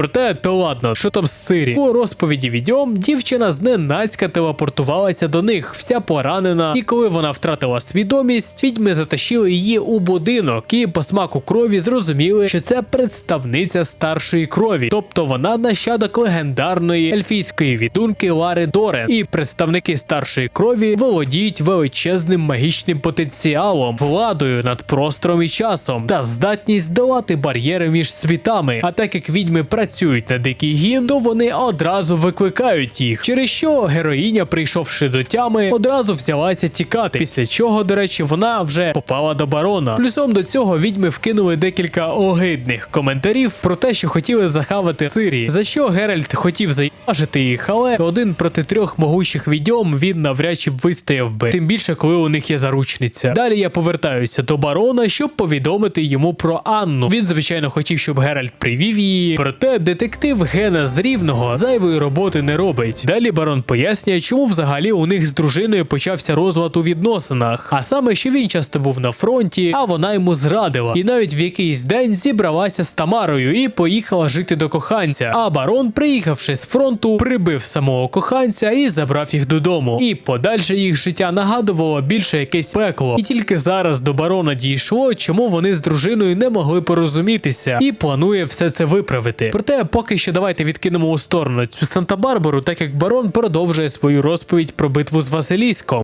Проте, то ладно, що там з Сирі? У розповіді відьом дівчина зненацька телепортувалася до них, вся поранена, і коли вона втратила свідомість, відьми затащили її у будинок, і по смаку крові зрозуміли, що це представниця старшої крові, тобто вона нащадок легендарної ельфійської відунки Лари Дорен. І представники старшої крові володіють величезним магічним потенціалом, владою над простором і часом та здатність долати бар'єри між світами. А так як відьми працюють на дикий гін, то вони одразу викликають їх. Через що героїня, прийшовши до тями, одразу взялася тікати. Після чого, до речі, вона вже попала до барона. Плюсом до цього відьми вкинули декілька огидних коментарів про те, що хотіли захавати Цирі, за що Геральт хотів заїбажити їх, але один проти трьох могучих відьом він навряд чи вистояв би. Тим більше, коли у них є заручниця. Далі я повертаюся до барона, щоб повідомити йому про Анну. Він, звичайно, хотів, щоб Геральт привів її. Проте детектив Гена з Рівного зайвої роботи не робить. Далі барон пояснює, чому взагалі у них з дружиною почався розлад у відносинах. А саме, що він часто був на фронті, а вона йому зрадила. І навіть в якийсь день зібралася з Тамарою і поїхала жити до коханця. А барон, приїхавши з фронту, прибив самого коханця і забрав їх додому. І подальше їх життя нагадувало більше якесь пекло. І тільки зараз до барона дійшло, чому вони з дружиною не могли порозумітися, і планує все це виправити. Проте, поки що давайте відкинемо у сторону цю Санта-Барбару, так як барон продовжує свою розповідь про битву з Василіском.